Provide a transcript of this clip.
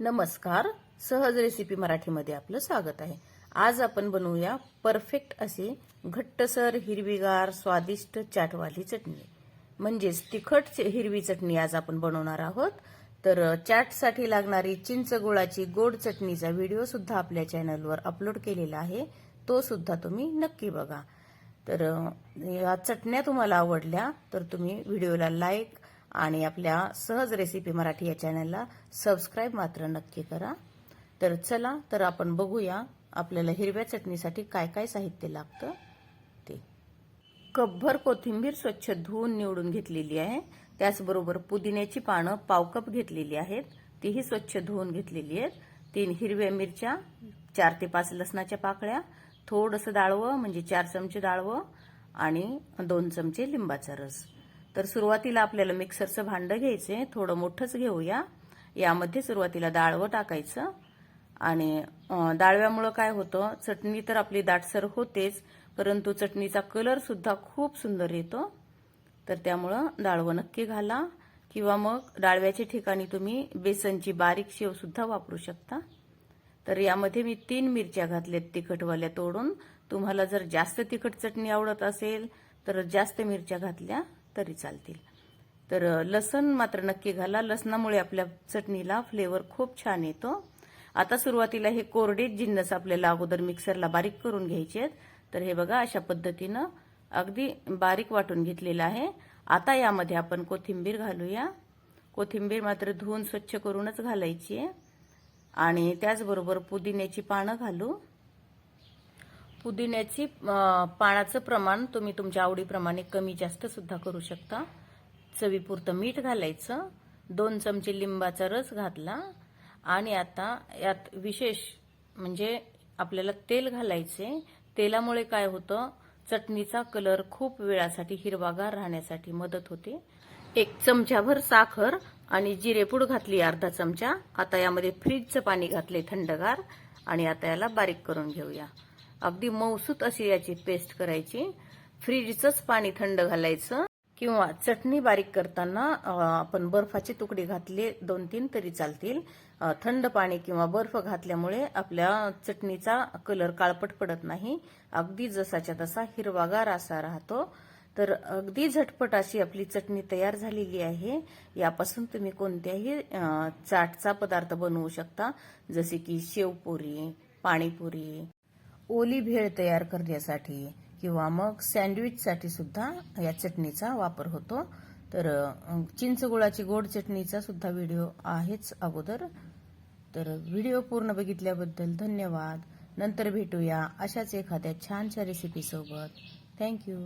नमस्कार. सहज रेसिपी मराठीमध्ये आपलं स्वागत आहे. आज आपण बनवूया परफेक्ट असे घट्टसर हिरवीगार स्वादिष्ट चाटवाली चटणी. म्हणजेच तिखट च- हिरवी चटणी आज आपण बनवणार आहोत. तर चाटसाठी लागणारी चिंच गुळाची गोड चटणीचा व्हिडिओ सुद्धा आपल्या चॅनलवर अपलोड केलेला आहे. तो सुद्धा तुम्ही नक्की बघा. तर या चटण्या तुम्हाला आवडल्या तर तुम्ही व्हिडिओला लाईक आणि आपल्या सहज रेसिपी मराठी या चॅनलला सबस्क्राईब मात्र नक्की करा. तर चला तर आपण बघूया आपल्याला हिरव्या चटणीसाठी काय काय साहित्य लागतं. ते. कपभर कोथिंबीर स्वच्छ धुवून निवडून घेतलेली आहे. त्याचबरोबर पुदिन्याची पानं पाव कप घेतलेली आहेत. तीही स्वच्छ धुवून घेतलेली आहेत. तीन हिरव्या मिरच्या चार ते पाच लसणाच्या पाकळ्या थोडंसं डाळवं म्हणजे चार चमचे डाळवं आणि दोन चमचे लिंबाचा रस. तर सुरुवातीला आपल्याला मिक्सरचं भांडं घ्यायचे थोडं मोठंच घेऊया. यामध्ये सुरुवातीला डाळवं टाकायचं. आणि डाळव्यामुळं काय होतं? चटणी तर आपली दाटसर होतेच परंतु चटणीचा कलरसुद्धा खूप सुंदर येतो. तर त्यामुळं डाळवं नक्की घाला. किंवा मग डाळव्याच्या ठिकाणी तुम्ही बेसनची बारीक शेवसुद्धा वापरू शकता. तर यामध्ये मी तीन मिरच्या घातल्यात तिखटवाल्या तोडून. तुम्हाला जर जास्त तिखट चटणी आवडत असेल तर जास्त मिरच्या घातल्या. तरी चालतील. तर लसण मात्र नक्की घाला. लसणामुळे आपल्या चटणीला फ्लेवर खूप छान येतो. आता सुरुवातीला हे कोरडे जिन्नस आपल्याला अगोदर मिक्सरला बारीक करून घ्यायचे आहेत. तर हे बघा अशा पद्धतीनं अगदी बारीक वाटून घेतलेलं आहे. आता यामध्ये आपण कोथिंबीर घालूया. कोथिंबीर मात्र धुवून स्वच्छ करूनच घालायची आहे. आणि त्याचबरोबर पुदिन्याची पानं घालू. पुदिन्याची पाण्याचं पानाचं प्रमाण तुम्ही तुमच्या आवडीप्रमाणे कमी जास्त सुद्धा करू शकता. चवीपुरतं मीठ घालायचं. दोन चमचे लिंबाचा रस घातला. आणि आता यात विशेष म्हणजे आपल्याला तेल घालायचे. तेलामुळे काय होतं? चटणीचा कलर खूप वेळासाठी हिरवागार राहण्यासाठी मदत होते. एक चमचाभर साखर आणि जिरेपूड घातली अर्धा चमचा. आता यामध्ये फ्रीजचं पाणी घातले थंडगार. आणि आता याला बारीक करून घेऊया. अगदी मौसूत अशी याची पेस्ट करायची. फ्रीजचंच पाणी थंड घालायचं. किंवा चटणी बारीक करताना आपण बर्फाचे तुकडे घातले दोन तीन तरी चालतील. थंड पाणी किंवा बर्फ घातल्यामुळे आपल्या चटणीचा कलर काळपट पडत नाही. अगदी जसाच्या तसा हिरवागार असा राहतो. तर अगदी झटपट अशी आपली चटणी तयार झालेली आहे. यापासून तुम्ही कोणत्याही चाटचा पदार्थ बनवू शकता. जसे की शेवपुरी पाणीपुरी ओली भेळ तयार करण्यासाठी किंवा मग सँडविचसाठी सुद्धा या चटणीचा वापर होतो. तर चिंचगुळाची गोड चटणीचा सुद्धा व्हिडिओ आहेच अगोदर. तर व्हिडिओ पूर्ण बघितल्याबद्दल धन्यवाद. नंतर भेटूया अशाच एखाद्या छानशा रेसिपीसोबत थँक्यू